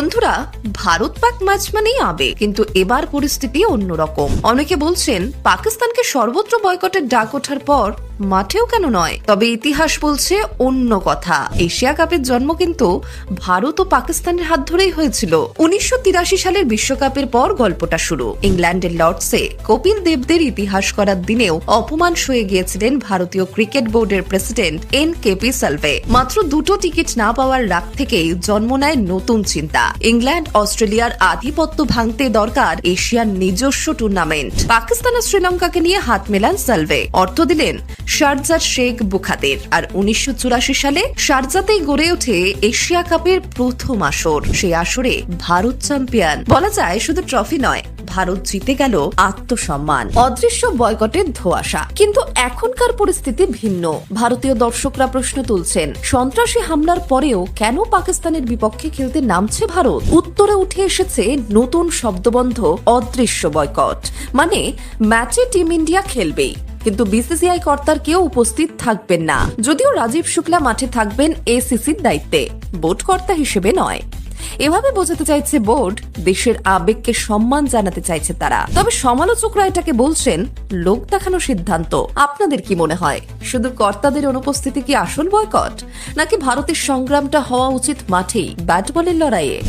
বন্ধুরা, ভারত পাক ম্যাচ মানেই আবে কিন্তু এবার পরিস্থিতি অন্যরকম। অনেকে বলছেন, পাকিস্তানকে সর্বত্র বয়কটের ডাক ওঠার পর মাঠেও কেন নয়? তবে ইতিহাস বলছে অন্য কথা। এশিয়া কাপের জন্ম কিন্তু ভারত ও পাকিস্তানের হাত ধরেই হয়েছিল। উনিশশো তিরাশি সালের বিশ্বকাপের পর গল্পটা শুরু। ইংল্যান্ডের লর্ডসে কপিল দেবদের ইতিহাস করার দিনেও অপমান সয়ে গিয়েছিলেন ভারতীয় ক্রিকেট বোর্ডের president N K P Salve. মাত্র দুটো টিকিট না পাওয়ার রাগ থেকেই জন্ম নেয় নতুন চিন্তা। ইংল্যান্ড, অস্ট্রেলিয়ার আধিপত্য ভাঙতে দরকার এশিয়ার নিজস্ব টুর্নামেন্ট। পাকিস্তান ও শ্রীলঙ্কাকে নিয়ে হাত মেলান সালভে। অর্থ দিলেন শারজার শেখ বুখাতের আর উনিশশো চুরাশি সালে শারজাতেই গড়ে ওঠে এশিয়া কাপের প্রথম আসর। সেই আসরে ভারত চ্যাম্পিয়ন। বলা যায় শুধু ট্রফি নয়, ভারত জিতে গেল আত্মসম্মান। অদৃশ্য বয়কটের ধোয়াশা। কিন্তু এখনকার পরিস্থিতি ভিন্ন। ভারতীয় দর্শকরা প্রশ্ন তুলছেন, সন্ত্রাসী হামলার পরেও কেন পাকিস্তানের বিপক্ষে খেলতে নামছে ভারত? উত্তরে উঠে এসেছে নতুন শব্দবন্ধ, অদৃশ্য বয়কট। মানে ম্যাচে টিম ইন্ডিয়া খেলবেই। কিন্তু বিসিসিআই কর্তার কেউ উপস্থিত থাকবেন না। যদিও রাজীব শুক্লা মাঠে থাকবেন এসিসির দায়িত্বে, বোর্ড কর্তা হিসেবে নয়। এভাবে বোঝাতে চাইছে বোর্ড, দেশের আবেগকে সম্মান জানাতে চাইছে তারা। তবে সমালোচকরা এটাকে বলছেন, লোক দেখানো সিদ্ধান্ত। আপনাদের কি মনে হয়? শুধু কর্তাদের অনুপস্থিতি কি আসল বয়কট? নাকি ভারতের সংগ্রামটা হওয়া উচিত মাঠেই ব্যাট বলের লড়াইয়ে?